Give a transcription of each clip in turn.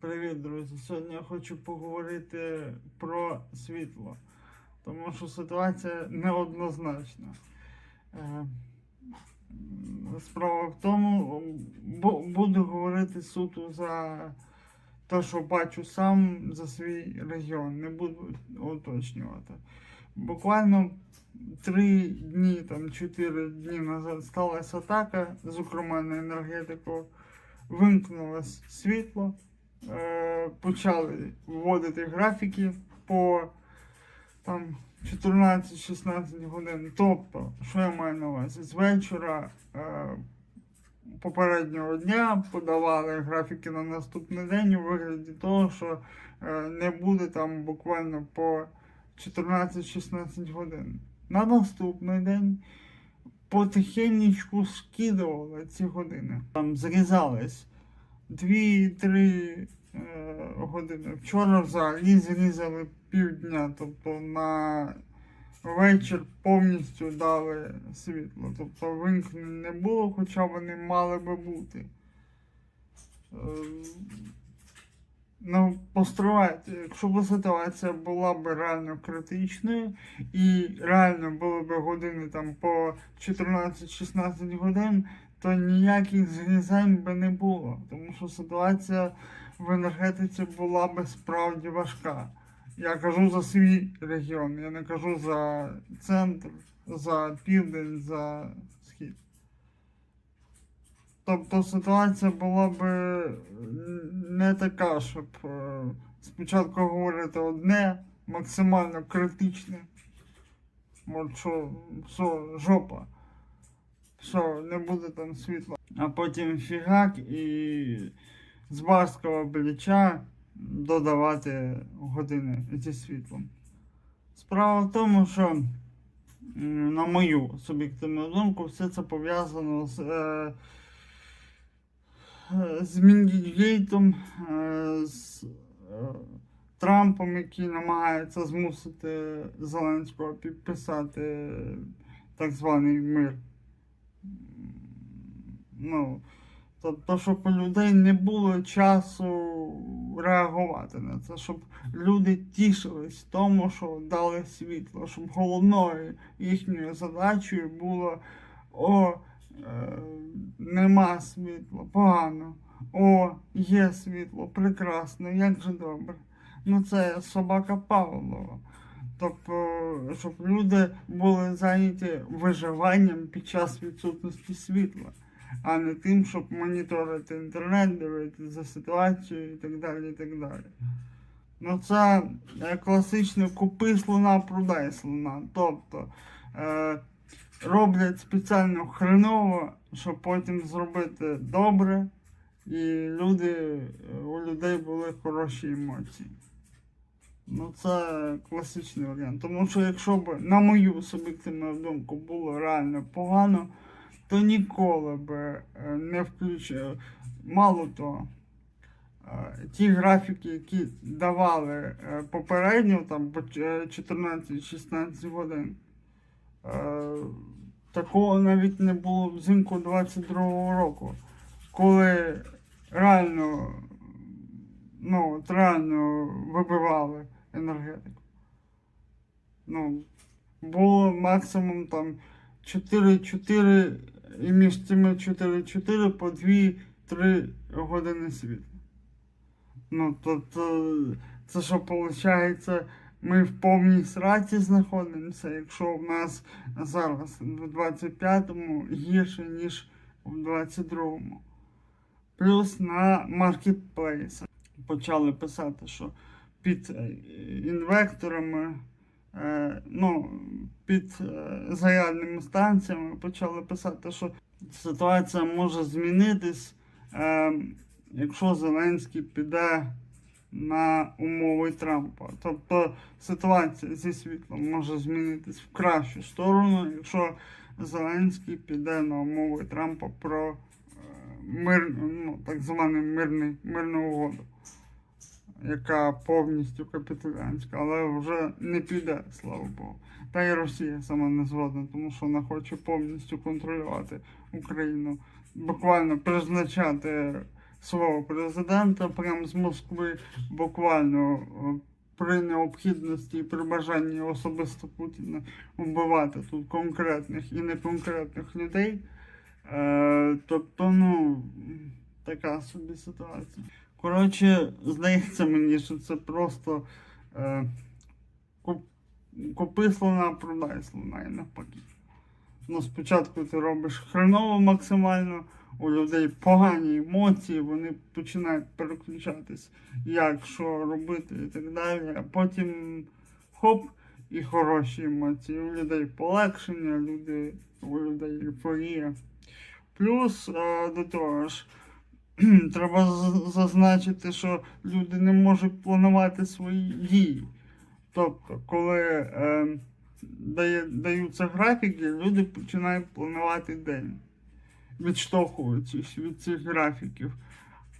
Привіт, друзі! Сьогодні я хочу поговорити про світло, тому що ситуація неоднозначна. Е, Справа в тому, бу- буду говорити суто за те, що бачу сам за свій регіон, не буду уточнювати. Буквально три дні, там чотири дні назад сталася атака, зокрема на енергетику, вимкнулось світло почали вводити графіки по там 14-16 годин. Тобто, що я маю на увазі? З вечора е, попереднього дня подавали графіки на наступний день у вигляді того, що е, не буде там буквально по 14-16 годин. На наступний день потихенечку скидували ці години. Там зрізались 2-3 е, години. Вчора взагалі зрізали півдня, тобто на вечір повністю дали світло. Тобто вимкнень не було, хоча вони мали би бути. Е, Ну, постривайте, якщо б ситуація була б реально критичною і реально були б години там по 14-16 годин, то ніяких зрізань би не було, тому що ситуація в енергетиці була би справді важка. Я кажу за свій регіон, я не кажу за центр, за південь, за схід. Тобто ситуація була б не така, щоб е, спочатку говорити одне, максимально критичне. Що, все, жопа. Все, не буде там світла. А потім фігак і з барського плеча додавати години зі світлом. Справа в тому, що, на мою суб'єктивну думку, все це пов'язано з, е, е, з Міндігейтом, е, з е, Трампом, який намагається змусити Зеленського підписати так званий мир. Ну, тобто, щоб у людей не було часу реагувати на це, щоб люди тішились тому, що дали світло, щоб головною їхньою задачею було о, е, нема світла, погано, о, є світло, прекрасно, як же добре. Ну це собака Павлова. Тобто, щоб люди були зайняті виживанням під час відсутності світла, а не тим, щоб моніторити інтернет, дивитися за ситуацією і так далі. і так далі. Ну це е, класичне купи слона, продай слона. Тобто е, роблять спеціально хреново, щоб потім зробити добре, і люди, е, у людей були хороші емоції. Ну, це класичний варіант. Тому що якщо б, на мою суб'єктивну думку, було реально погано, то ніколи б е, не включив. Мало того, е, ті графіки, які давали е, попередньо, там по е, 14-16 годин, такого навіть не було взимку 22-го року, коли реально, ну, от реально вибивали енергетику. Ну, було максимум там 4-4 і між цими 4-4 по 2-3 години світла. Ну, то, то це що виходить, ми в повній сраці знаходимося, якщо в нас зараз в 25-му гірше, ніж в 22-му. Плюс на маркетплейсах почали писати, що під е, інвекторами, е, ну, під е, заявними станціями почали писати, що ситуація може змінитись, е, якщо Зеленський піде на умови Трампа. Тобто ситуація зі світлом може змінитись в кращу сторону, якщо Зеленський піде на умови Трампа про е, мир, ну, так мирний, мирну угоду яка повністю капітулянська, але вже не піде, слава Богу. Та й Росія сама не згодна, тому що вона хоче повністю контролювати Україну, буквально призначати свого президента прямо з Москви, буквально е, при необхідності і при бажанні особисто Путіна вбивати тут конкретних і неконкретних людей. Е, тобто, ну, така собі ситуація. Коротше, здається мені, що це просто е, куп- купи слона, продай слона і навпаки. Ну, спочатку ти робиш хреново максимально, у людей погані емоції, вони починають переключатись, як що робити і так далі. А потім хоп, і хороші емоції. У людей полегшення, люди, у людей ейфорія. Плюс е, до того ж, треба зазначити, що люди не можуть планувати свої дії. Тобто, коли е, дає, даються графіки, люди починають планувати день, відштовхуючись від цих графіків.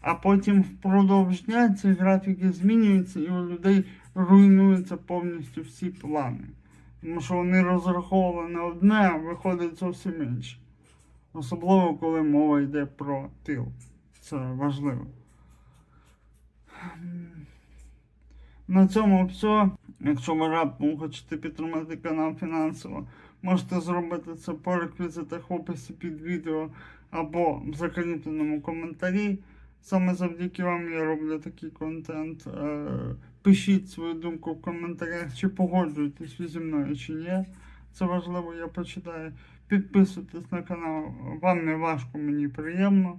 А потім впродовж дня ці графіки змінюються, і у людей руйнуються повністю всі плани. Тому що вони розраховували на одне, а виходить зовсім інше. Особливо, коли мова йде про тил. Це важливо. На цьому все. Якщо ви раптом хочете підтримати канал фінансово, можете зробити це по реквізитах в описі під відео або в закріпленому коментарі. Саме завдяки вам я роблю такий контент. Е, Пишіть свою думку в коментарях, чи погоджуєтесь зі мною, чи ні. Це важливо, я почитаю. Підписуйтесь на канал, вам не важко, мені приємно.